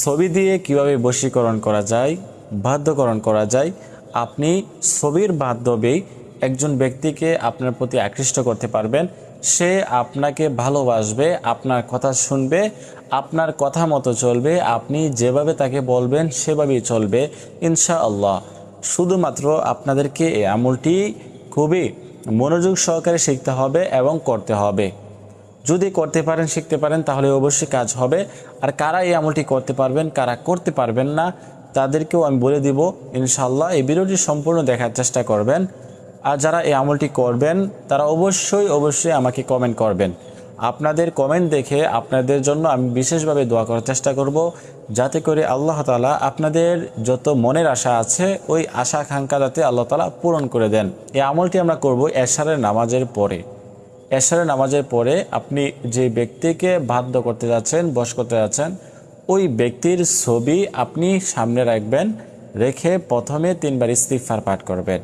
ছবি দিয়ে কীভাবে বশীকরণ করা যায়, বাধ্যকরণ করা যায়, আপনি ছবির মাধ্যমেই একজন ব্যক্তিকে আপনার প্রতি আকৃষ্ট করতে পারবেন। সে আপনাকে ভালোবাসবে, আপনার কথা শুনবে, আপনার কথা মতো চলবে, আপনি যেভাবে তাকে বলবেন সেভাবেই চলবে, ইনশাআল্লাহ। শুধুমাত্র আপনাদেরকে এই আমলটি খুবই মনোযোগ সহকারে শিখতে হবে এবং করতে হবে। যদি করতে পারেন, শিখতে পারেন, তাহলে অবশ্যই কাজ হবে। আর কারা এই আমলটি করতে পারবেন, কারা করতে পারবেন না, তাদেরকেও আমি বলে দিব ইনশাল্লাহ এই ভিডিওটি সম্পূর্ণ দেখার চেষ্টা করবেন। আর যারা এই আমলটি করবেন, তারা অবশ্যই অবশ্যই আমাকে কমেন্ট করবেন। আপনাদের কমেন্ট দেখে আপনাদের জন্য আমি বিশেষভাবে দোয়া করার চেষ্টা করব, যাতে করে আল্লাহ তালা আপনাদের যত মনের আশা আছে, ওই আশা আকাঙ্ক্ষা যাতে আল্লাহ তালা পূরণ করে দেন। এই আমলটি আমরা করব এশারের নামাজের পরে। এশারের নামাজের পরে আপনি যে ব্যক্তিকে বাধ্য করতে যাচ্ছেন, বশ করতে যাচ্ছেন, ওই ব্যক্তির ছবি আপনি সামনে রাখবেন, রেখে প্রথমে তিনবার ইস্তিফার পাঠ করবেন।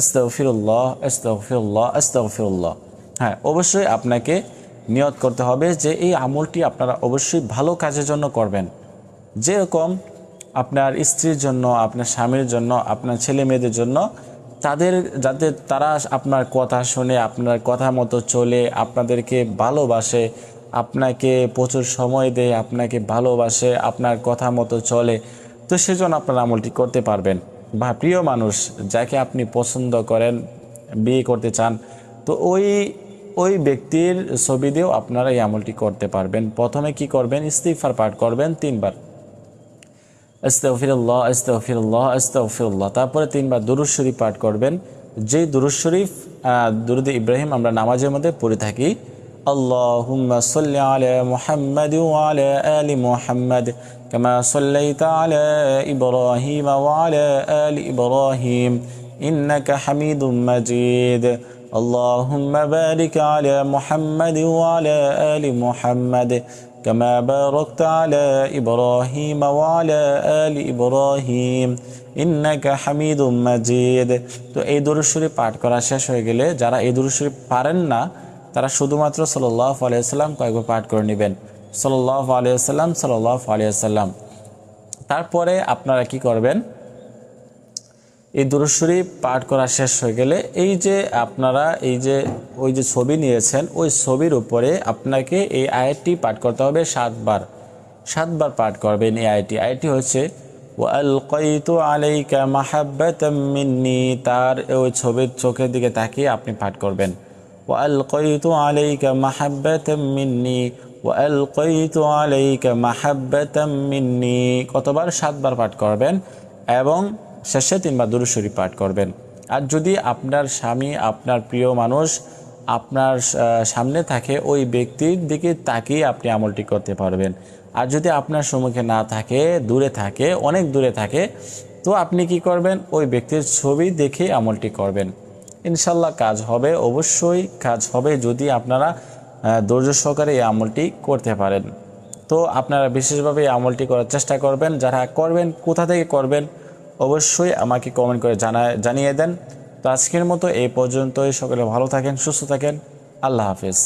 আস্তফিরুল্লাহ আস্তফিরুল্লাহ আস্তফিরুল্লাহ হ্যাঁ অবশ্যই আপনাকে নিয়ত করতে হবে যে এই আমলটি আপনারা অবশ্যই ভালো কাজের জন্য করবেন। যেরকম আপনার স্ত্রীর জন্য, আপনার স্বামীর জন্য, আপনার ছেলে মেয়েদের জন্য তাদের যাতে তারা আপনার কথা শুনে, আপনার কথা মতো চলে, আপনাদেরকে ভালোবাসে, আপনাকে প্রচুর সময় দেয়, আপনাকে ভালোবাসে, আপনার কথা মতো চলে, তো সেজন্য আপনার আমলটি করতে পারবেন। বা প্রিয় মানুষ, যাকে আপনি পছন্দ করেন, বিয়ে করতে চান, তো ওই ওই ব্যক্তির ছবি দিয়েও আপনারা এই আমলটি করতে পারবেন। প্রথমে কি করবেন? ইস্তিফার পাঠ করবেন তিনবার। আস্তাগফিরুল্লাহ আস্তাগফিরুল্লাহ আস্তাগফিরুল্লাহ তারপরে তিনবার দুরুদ শরীফ পাঠ করবেন যেই দুরুদ শরীফ দুরুদ ইব্রাহিম আমরা নামাজের মধ্যে পড়ে থাকি اللهم صل على محمد وعلى آل محمد كما صليت على إبراهيم وعلى آل إبراهيم إنك حميد مجيد اللهم بارك على محمد وعلى آل محمد كما باركت على إبراهيم وعلى آل إبراهيم ইন্নাকা হামিদুম মাজিদ তো এই দরুদ শরীফ পাঠ করা শেষ হয়ে গেলে যারা এই দরুদ শরীফ পারেন না তারা শুধুমাত্র সাল্লাহ আলিয়াল্লাম কয়েকবার পাঠ করে নেবেন সাল্লাহ আলিয়াল্লাম সাল্লাহ আলিয়াল্লাম তারপরে আপনারা কি করবেন এই দরুদ পাঠ করা শেষ হয়ে গেলে এই যে আপনারা এই যে, ওই যে ছবি নিয়েছেন, ওই ছবির উপরে আপনাকে এই আয়াতটি পাঠ করতে হবে সাতবার। সাতবার পাঠ করবেন এই আয়াতটি। আয়াতটি হচ্ছে মিন্নি তার ওই ছবির চোখের দিকে তাকিয়ে আপনি পাঠ করবেন। আলাইকা মিন্নি মিন্নি কতবার? সাতবার পাঠ করবেন। এবং শেষে তিনবার দুরূদ শরীফ পাঠ করবেন। আর যদি আপনার স্বামী, আপনার প্রিয় মানুষ আপনার সামনে থাকে, ওই ব্যক্তির দিকে তাকিয়ে আপনি আমলটি করতে পারবেন। আর যদি আপনার সম্মুখে না থাকে, দূরে থাকে, অনেক দূরে থাকে, তো আপনি কি করবেন? ওই ব্যক্তির ছবি দেখে আমলটি করবেন। ইনশাল্লাহ কাজ হবে, অবশ্যই কাজ হবে যদি আপনারা ধৈর্য সহকারে এই আমলটি করতে পারেন। তো আপনারা বিশেষভাবে এই আমলটি করার চেষ্টা করবেন, যারা করবেন, কোথা থেকে করবেন? অবশ্যই আমাকে কমেন্ট করে জানায়, জানিয়ে দেন। তো আজকের মতো এই পর্যন্তই। সকলে ভালো থাকেন, সুস্থ থাকেন। আল্লাহ হাফিজ।